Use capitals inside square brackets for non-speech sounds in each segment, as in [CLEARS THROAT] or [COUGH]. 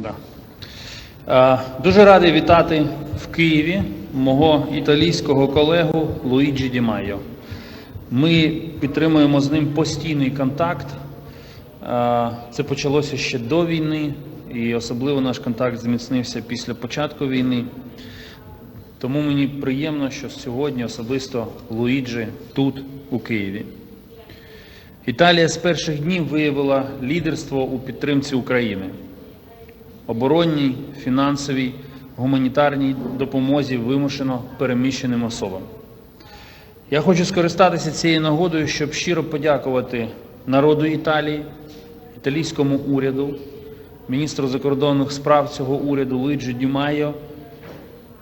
Да. Е, Дуже радий вітати в Києві мого італійського колегу Луїджі Ді Майо. Ми підтримуємо з ним постійний контакт. Е, Це почалося ще до війни, і особливо наш контакт зміцнився після початку війни. Тому мені приємно, що сьогодні особисто Луїджі тут, у Києві. Італія з перших днів виявила лідерство у підтримці України оборонній, фінансовій, гуманітарній допомозі вимушено переміщеним особам. Я хочу скористатися цією нагодою, щоб щиро подякувати народу Італії, італійському уряду, міністру закордонних справ цього уряду Луїджі Ді Майо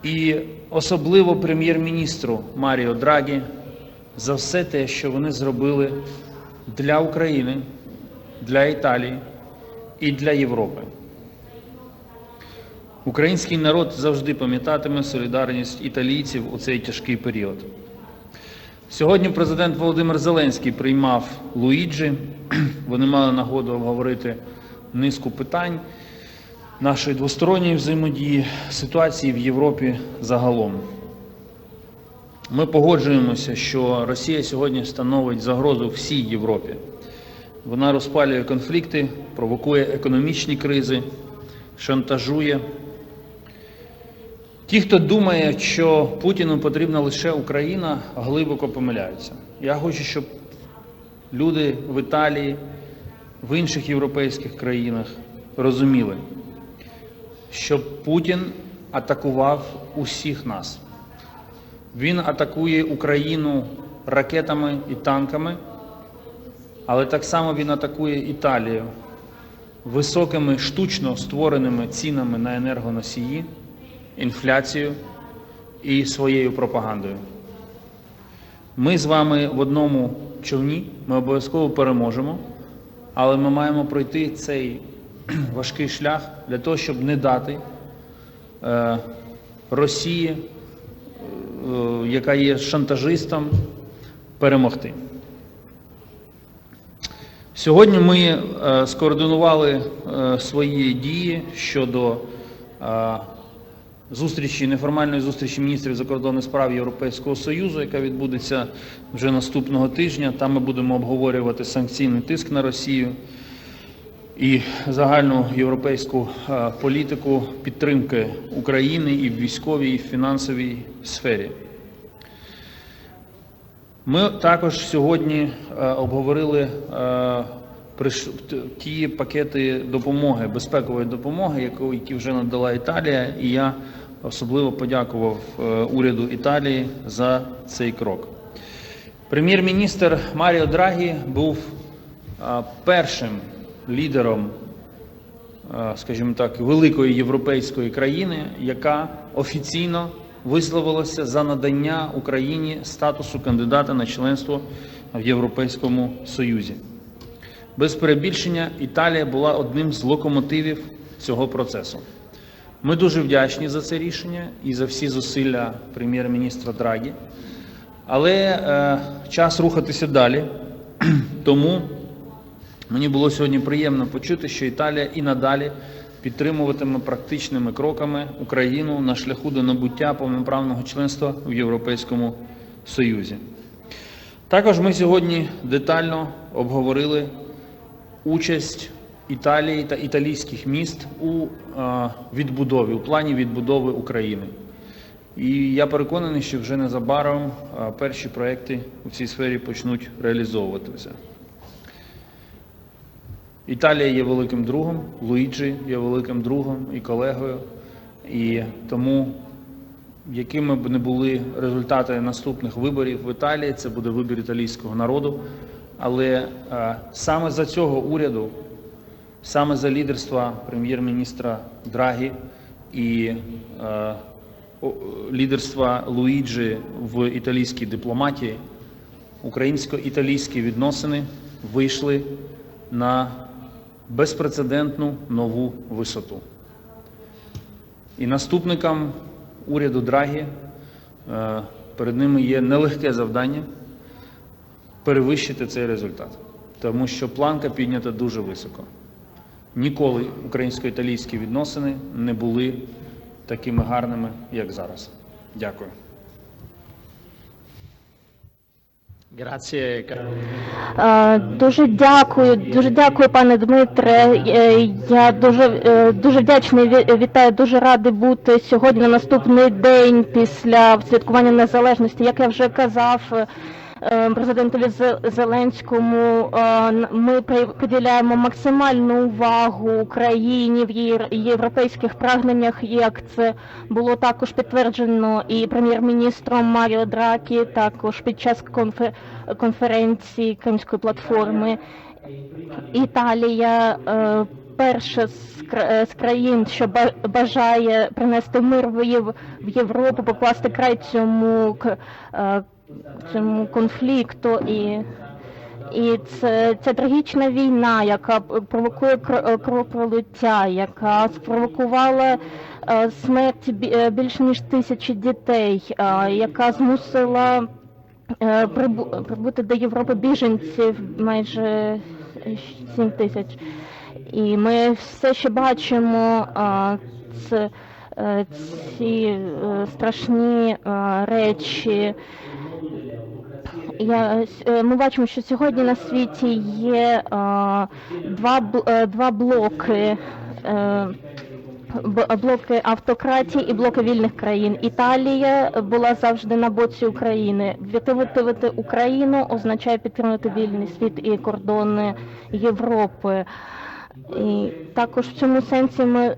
і особливо прем'єр-міністру Маріо Драгі за все те, що вони зробили для України, для Італії і для Європи. Український народ завжди пам'ятатиме солідарність італійців у цей тяжкий період. Сьогодні президент Володимир Зеленський приймав Луїджі. [CLEARS THROAT] Вони мали нагоду обговорити низку питань нашої двосторонньої взаємодії, ситуації в Європі загалом. Ми погоджуємося, що Росія сьогодні становить загрозу всій Європі. Вона розпалює конфлікти, провокує економічні кризи, шантажує. Ті, хто думає, що Путіну потрібна лише Україна, глибоко помиляються. Я хочу, щоб люди в Італії, в інших європейських країнах розуміли, що Путін атакував усіх нас. Він атакує Україну ракетами і танками, але так само він атакує Італію високими штучно створеними цінами на енергоносії, інфляцію і своєю пропагандою. Ми з вами в одному човні, ми обов'язково переможемо, але ми маємо пройти цей [CLEARS THROAT] важкий шлях для того, щоб не дати е, Росії е, яка є шантажистом, перемогти. Сьогодні ми е, скоординували е, свої дії щодо е, зустрічі, неформальної зустрічі міністрів закордонних справ Європейського Союзу, яка відбудеться вже наступного тижня. Там ми будемо обговорювати санкційний тиск на Росію і загальну європейську е, політику підтримки України і в військовій, і в фінансовій сфері. Ми також сьогодні е, обговорили е, ті пакети допомоги, безпекової допомоги, які вже надала Італія, і я особливо подякував е, уряду Італії за цей крок. Прем'єр-міністр Маріо Драгі був е, першим лідером, е, скажімо так, великої європейської країни, яка офіційно висловилася за надання Україні статусу кандидата на членство в Європейському Союзі. Без перебільшення Італія була одним з локомотивів цього процесу. Ми дуже вдячні за це рішення і за всі зусилля прем'єр-міністра Драгі. Але е, час рухатися далі. [CLEARS THROAT] Тому мені було сьогодні приємно почути, що Італія і надалі підтримуватиме практичними кроками Україну на шляху до набуття повноправного членства в Європейському Союзі. Також ми сьогодні детально обговорили участь Італії та італійських міст у е, відбудові, у плані відбудови України. І я переконаний, що вже незабаром е, перші проекти у цій сфері почнуть реалізовуватися. Італія є великим другом, Луїджі є великим другом і колегою. І тому, якими б не були результати наступних виборів в Італії, це буде вибір італійського народу. Але е, саме за цього уряду, саме за лідерства прем'єр-міністра Драгі і е, лідерства Луїджі в італійській дипломатії, українсько-італійські відносини вийшли на безпрецедентну нову висоту. І наступникам уряду Драгі е, перед ними є нелегке завдання перевищити цей результат, тому що планка піднята дуже високо. Ніколи українсько-італійські відносини не були такими гарними, як зараз. Дякую. Е, Дуже дякую, дуже дякую, пане Дмитре. Е, Я дуже е, дуже вдячний вітаю, дуже радий бути сьогодні на наступний день після святкування незалежності. Як я вже казав. Е, Президентові Зеленському е, ми приділяємо максимальну увагу Україні в її європейських прагненнях, як це було також підтверджено і прем'єр-міністром Маріо Дракі, також під час конференції Кримської платформи. Італія е, перша з, кра- з країн, що ба- бажає принести мир в, Європу, покласти край цьому, цьому конфлікту і. І це, це трагічна війна, яка провокує е, кровопролиття, яка спровокувала е, смерть е, більше ніж тисячі дітей, яка змусила прибу- прибути до Європи біженців майже 7 тисяч. І ми все ще бачимо це, ці страшні речі. Я, е, ми бачимо, що сьогодні на світі є е, два, е, два блоки. Блоки автократії і блоки вільних країн. Італія була завжди на боці України. Підтримувати Україну означає підтримувати вільний світ і кордони Європи. І також в цьому сенсі ми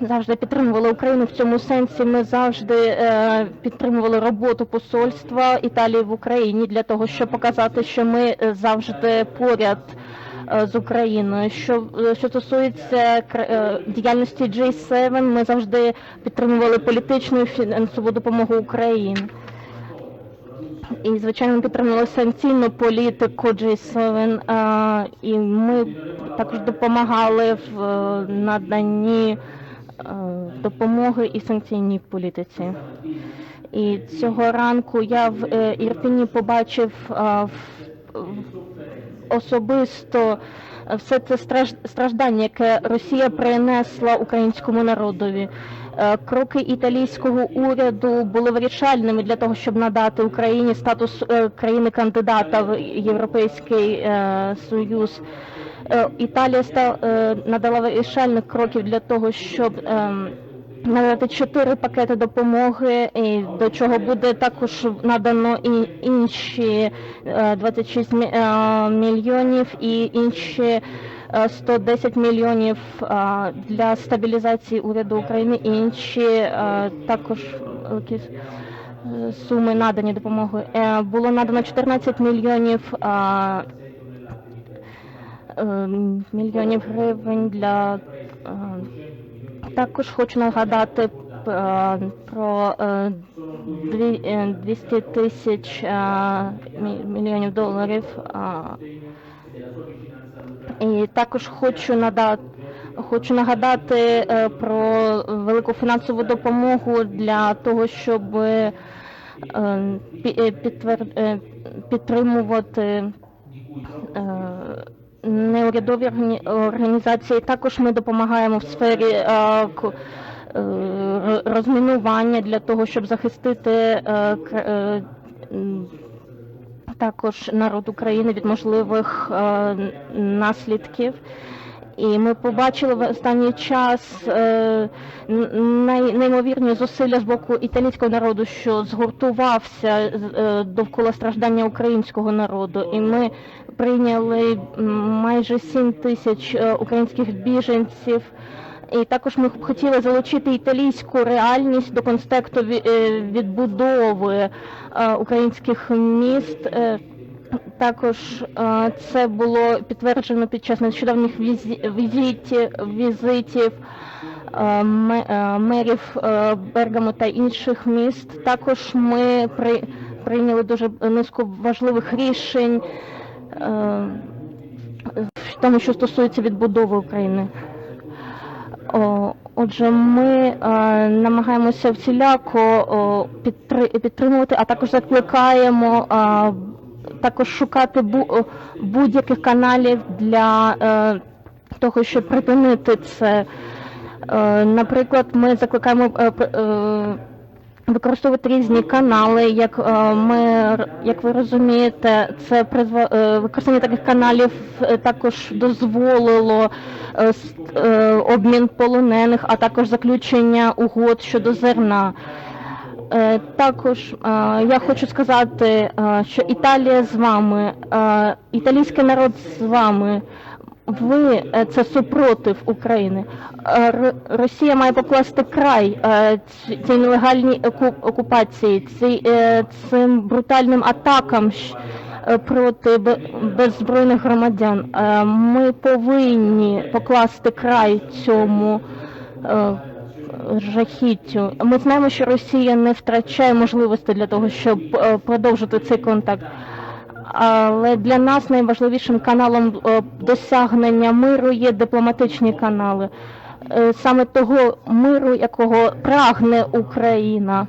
завжди підтримували Україну. В цьому сенсі ми завжди е, підтримували роботу посольства Італії в Україні для того, щоб показати, що ми е, завжди поряд е, з Україною. Що, е, що стосується діяльності G7, ми завжди підтримували політичну і фінансову допомогу Україні. І, звичайно, підтримували санкційну політику G7, і ми також допомагали в наданні допомоги і санкційній політиці. І цього ранку я в е, Ірпіні побачив в- особисто все це страждання, яке Росія принесла українському народові. Е, Кроки італійського уряду були вирішальними для того, щоб надати Україні статус е, країни-кандидата в Європейський е, Союз. Е, Італія ста- е, надала вирішальних кроків для того, щоб ем, надати чотири пакети допомоги, і до чого буде також надано і інші е, 26 е, мільйонів і інші е, 110 мільйонів для стабілізації уряду України, і інші також е, суми надані допомоги. Було надано 14 мільйонів мільйонів гривень для е, також хочу нагадати е, про е, дві- е, 200 тисяч е, мільйонів доларів. І також хочу надати. Хочу нагадати е, про велику фінансову допомогу для того, щоб е, підтримувати неурядові органі- організації. Також ми допомагаємо в сфері е, е, ро- розмінування для того, щоб захистити е, також народ України від можливих наслідків. І ми побачили в останній час е, неймовірні зусилля з боку італійського народу, що згуртувався е, довкола страждання українського народу. І ми прийняли майже 7 тисяч е, українських біженців. І також ми хотіли залучити італійську реальність до контексту е, відбудови українських міст. Також е, це було підтверджено під час нещодавніх візитів, візитів е, е, мерів Бергамо та інших міст. Також ми при, прийняли дуже низку важливих рішень в тому, що стосується відбудови України. Отже, ми е, намагаємося всіляко підтримувати, а також закликаємо також шукати бу- будь-яких каналів для е, того, щоб припинити це. Е, Наприклад, ми закликаємо е, використовувати різні канали. Як ми як ви розумієте, це використання таких каналів також дозволило обмін полонених, а також заключення угод щодо зерна. Е, Також е, я хочу сказати, е, що Італія з вами, італійський народ з вами. Ви це супротив України. Росія має покласти край цій нелегальній окупації, цим брутальним атакам проти беззбройних громадян. Ми повинні покласти край цьому. Жахіттю. Ми знаємо, що Росія не втрачає можливості для того, щоб е, продовжити цей контакт. Але для нас найважливішим каналом е, досягнення миру є дипломатичні канали. Е, Саме того миру, якого прагне Україна,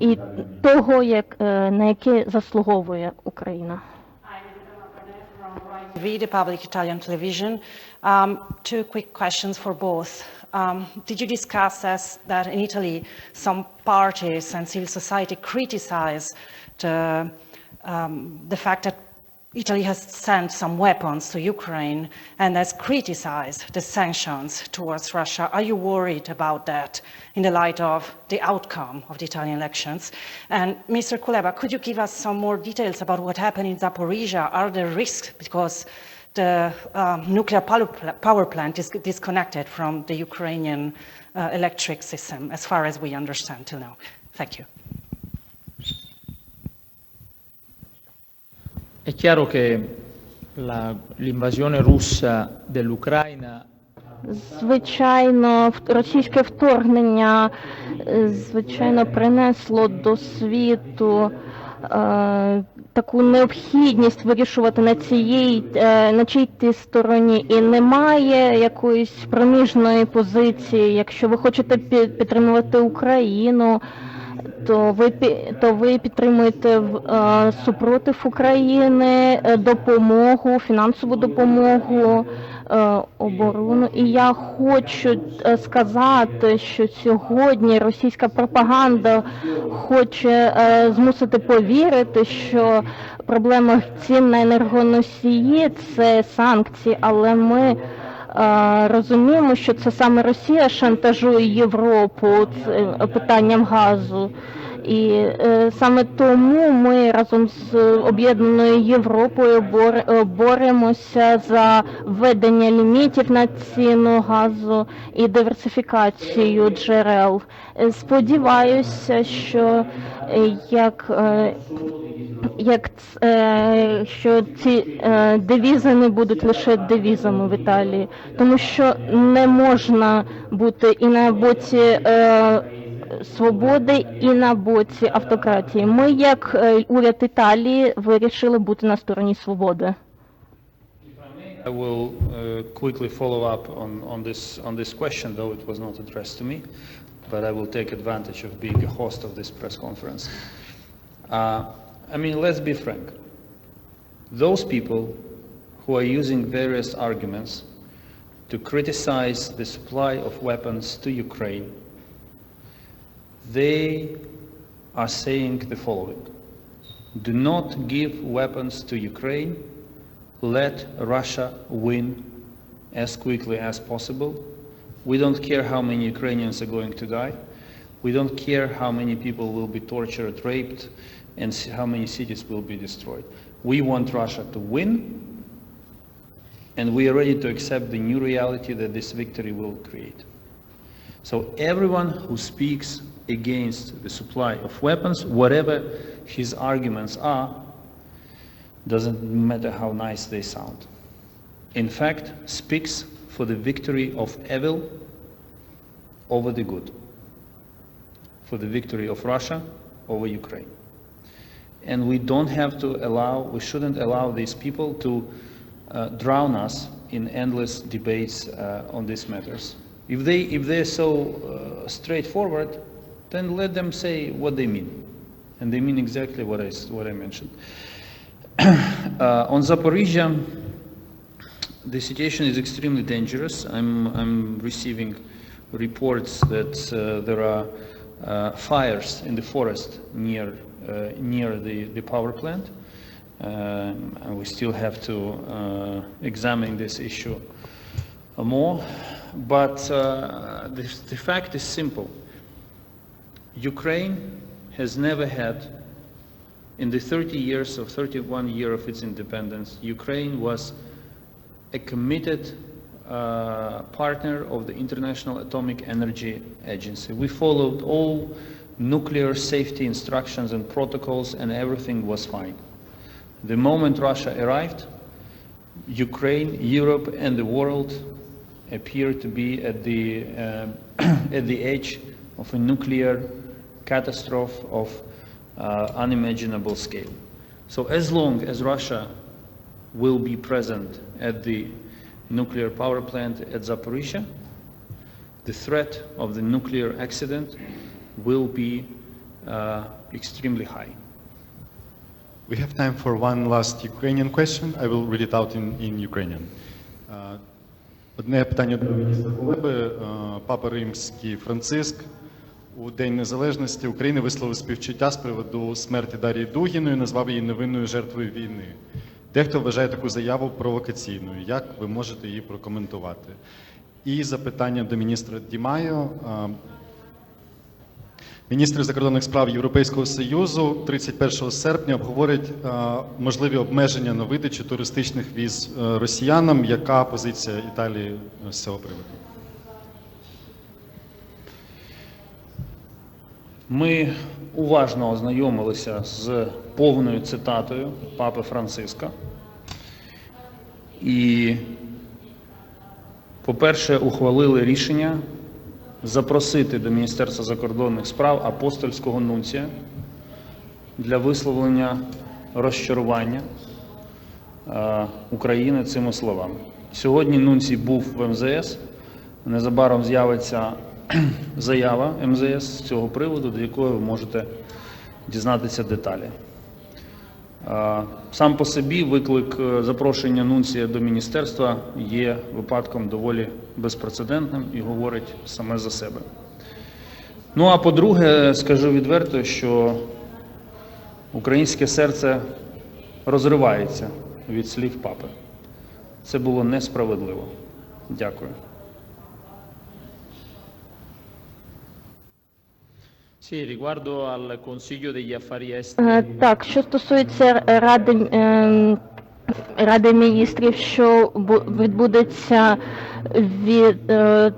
і того, як, на який заслуговує Україна. Um, two quick questions for both. Um, did you discuss that in Italy some parties and civil society criticize the, um, the fact that Italy has sent some weapons to Ukraine and has criticized the sanctions towards Russia. Are you worried about that in the light of the outcome of the Italian elections? And Mr. Kuleba, could you give us some more details about what happened in Zaporizhia? Are there risks because the um, nuclear power pl- power plant is disconnected from the Ukrainian uh, electric system, as far as we understand till now? Thank you. È chiaro che la- l'invasione russa dell'Ucraina Звичайно, в- російське вторгнення е, звичайно принесло до світу е, таку необхідність вирішувати на цієї е, на чій стороні, і немає якоїсь проміжної позиції. Якщо ви хочете підтримувати Україну, то ви то ви підтримуєте е, супротив України е, допомогу, фінансову допомогу, е, оборону. І я хочу е, сказати, що сьогодні російська пропаганда хоче е, змусити повірити, що проблема цін на енергоносії це санкції, але ми. Е, Розуміємо, що це саме Росія шантажує Європу питанням газу. І е, саме тому ми разом з об'єднаною Європою бор, е, боремося за введення лімітів на ціну газу і диверсифікацію джерел. Е, Сподіваюся, що е, як е, як е, що ці е, девізи не будуть лише девізами в Італії, тому що не можна бути і на боці е, свободи, і на боці автократії. Ми, як е, уряд Італії, вирішили бути на стороні свободи. I will uh, quickly follow up on, on, this, on this question, though it was not addressed to me, but I will take advantage of being a host of this press conference. Uh, I mean, let's be frank. Those people who are using various arguments to criticize the supply of weapons to Ukraine, they are saying the following. Do not give weapons to Ukraine let Russia win as quickly as possible. We don't care how many Ukrainians are going to die. We don't care how many people will be tortured, raped, and how many cities will be destroyed. We want Russia to win, and we are ready to accept the new reality that this victory will create. So everyone who speaks against the supply of weapons, whatever his arguments are, doesn't matter how nice they sound. In fact, speaks for the victory of evil over the good, for the victory of Russia over Ukraine. And we don't have to allow, we shouldn't allow these people to uh, drown us in endless debates uh, on these matters. If, they, if they're so uh, straightforward, then let them say what they mean. And they mean exactly what I, what I mentioned. [CLEARS THROAT] Uh, on Zaporizhia, the situation is extremely dangerous. I'm, I'm receiving reports that uh, there are uh, fires in the forest near, uh, near the, the power plant. Um, and we still have to uh, examine this issue more. But uh, the, the fact is simple. Ukraine has never had in the 30 years of 31 year of its independence, Ukraine was a committed uh, partner of the International Atomic Energy Agency. We followed all nuclear safety instructions and protocols and everything was fine. The moment Russia arrived, Ukraine, Europe and the world appeared to be at the, uh, [CLEARS THROAT] at the edge of a nuclear catastrophe of uh, unimaginable scale. So as long as Russia will be present at the nuclear power plant at Zaporizhia, the threat of the nuclear accident will be uh, extremely high. We have time for one last Ukrainian question. I will read it out in, in Ukrainian. Е, Одне питання до міністра Кулеби. Е, Папа Римський Франциск у День Незалежності України висловив співчуття з приводу смерті Дарії Дугіної, назвав її невинною жертвою війни. Дехто вважає таку заяву провокаційною. Як ви можете її прокоментувати? І запитання до міністра Дімайо. Міністри закордонних справ Європейського Союзу 31 серпня обговорять можливі обмеження на видачу туристичних віз е, росіянам. Яка позиція Італії з цього приводу? Ми уважно ознайомилися з повною цитатою Папи Франциска. І, по-перше, ухвалили рішення запросити до Міністерства закордонних справ апостольського нунція для висловлення розчарування е, України цими словами. Сьогодні нунцій був в МЗС. Незабаром з'явиться заява МЗС з цього приводу, до якої ви можете дізнатися деталі. Сам по собі виклик е, запрошення нунція до міністерства є випадком доволі безпрецедентним і говорить саме за себе. Ну а по-друге, скажу відверто, що українське серце розривається від слів папи. Це було несправедливо. Дякую. Так, що стосується Ради, ем, Ради міністрів, що бу- відбудеться від, е,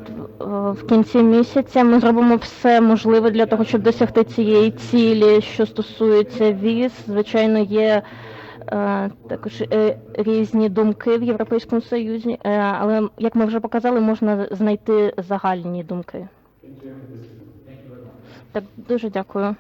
в кінці місяця, ми зробимо все можливе для того, щоб досягти цієї цілі, що стосується віз. Звичайно, є е, також е, різні думки в Європейському Союзі, е, але як ми вже показали, можна знайти загальні думки. Так, дуже дякую.